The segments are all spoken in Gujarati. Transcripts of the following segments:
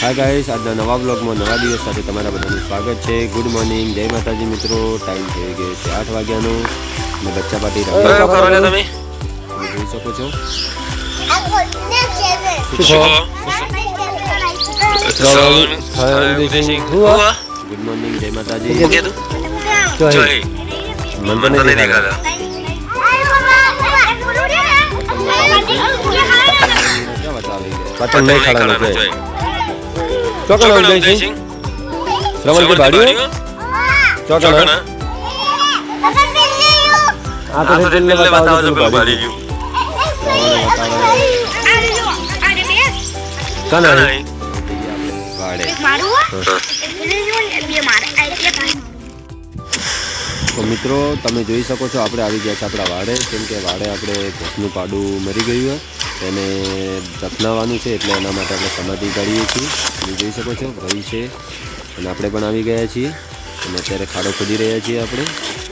હા ગાઈસ આજના નવા બ્લોગમાં નવા દિવસ સાથે તમારા બધાનું સ્વાગત છે. ગુડ મોર્નિંગ જય માતાજી મિત્રો. ટાઈમ થઈ ગયો છે આઠ વાગ્યાનો. અને બચ્ચા પાટી છો તમે? જોઈ શકો છો. ગુડ મોર્નિંગ જય માતાજી. મન મને પતંગ નહીં ખાવાનું જોઈ ચોકણ ઉદય સિંહ શ્રવણ કે ભાડ્યું. ચોકણ આ તો દિલ્હી બતાવો છો પેલું ભાડી ગયું કાના નહીં. વાડે તો મિત્રો તમે જોઈ શકો છો આપણે આવી ગયા છે આપણા વાડે. કેમ કે વાડે આપણે ઘોસનું પાડું મરી ગયું હોય. એને દફનાવવાનું છે એટલે એના માટે આપણે સમાધિ કાઢીએ છીએ. તમે જોઈ શકો છો, ભાઈ છે અને આપણે પણ આવી ગયા છીએ. અને અત્યારે ખાડો ખોદી રહ્યા છીએ આપણે.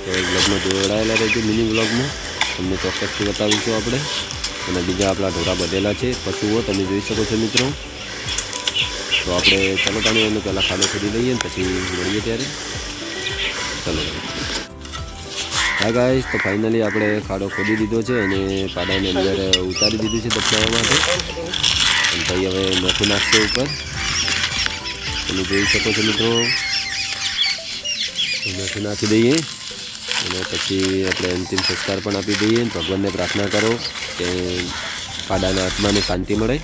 તો બ્લોગમાં જોડાયેલા રહેજો મિની બ્લોગમાં તમને ચોક્કસથી બતાવીશું આપણે. અને બીજા આપણા ઢોરા બધેલા છે, પશુઓ, તમે જોઈ શકો છો મિત્રો. તો આપણે ચાલો તમે એનું પહેલાં ખાડો ખોદી લઈએ પછી મળીએ ત્યારે. ચાલો. હા ગાઈશ તો ફાઇનલી આપણે ખાડો ખોદી દીધો છે અને પાડાની અંદર ઉતારી દીધું છે દબાવવા માટે. અને ભાઈ હવે નોખું નાખશે ઉપર. તમે જોઈ શકો છો મિત્રો. નોખું નાખી દઈએ. અને પછી આપણે અંતિમ સંસ્કાર પણ આપી દઈએ. ભગવાનને પ્રાર્થના કરો કે પાડાના આત્માને શાંતિ મળે.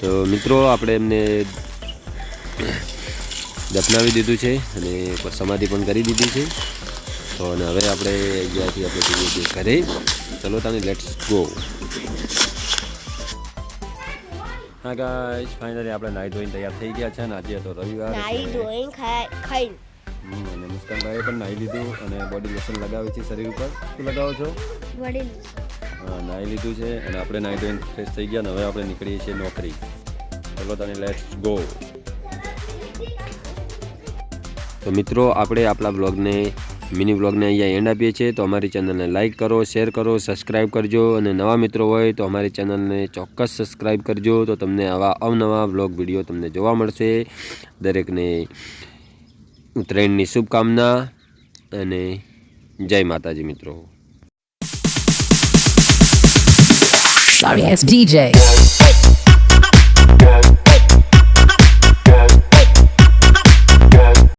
તો મિત્રો, આપણે એમને દફનાવી દીધું છે અને સમાધિ પણ કરી દીધી છે. તો અને હવે આપણે છીએ આપણે જઈએ છીએ ઘરે. ચલો તમે લેટ્સ ગો હા ગાઈસ ફાઇનલી આપણે નાઈ ધોઈને તૈયાર થઈ ગયા છે અને આજે તો રવિવાર નાઈ ધોઈને ખાઈ અને મુસ્કાનભાઈએ પણ નાહી લીધું અને બોડી લોશન લગાવે છે શરીર ઉપર. શું લગાવો છો? વડીલ હા નાહી લીધું છે અને આપણે નાઈ ધોઈને ફ્રેશ થઈ ગયા અને હવે આપણે નીકળીએ છીએ નોકરી. ચલો તમે લેટ્સ ગો તો મિત્રો આપણે આપણા બ્લોગને મિની બ્લોગને અહીંયા એન્ડ આપીએ છીએ. તો અમારી ચેનલને લાઇક કરો શેર કરો સબસ્ક્રાઈબ કરજો. અને નવા મિત્રો હોય તો અમારી ચેનલને ચોક્કસ સબસ્ક્રાઈબ કરજો. તો તમને આવા અવનવા બ્લોગ વીડિયો તમને જોવા મળશે. દરેકને ઉત્તરાયણની શુભકામના. અને જય માતાજી મિત્રો. Sorry, it's DJ.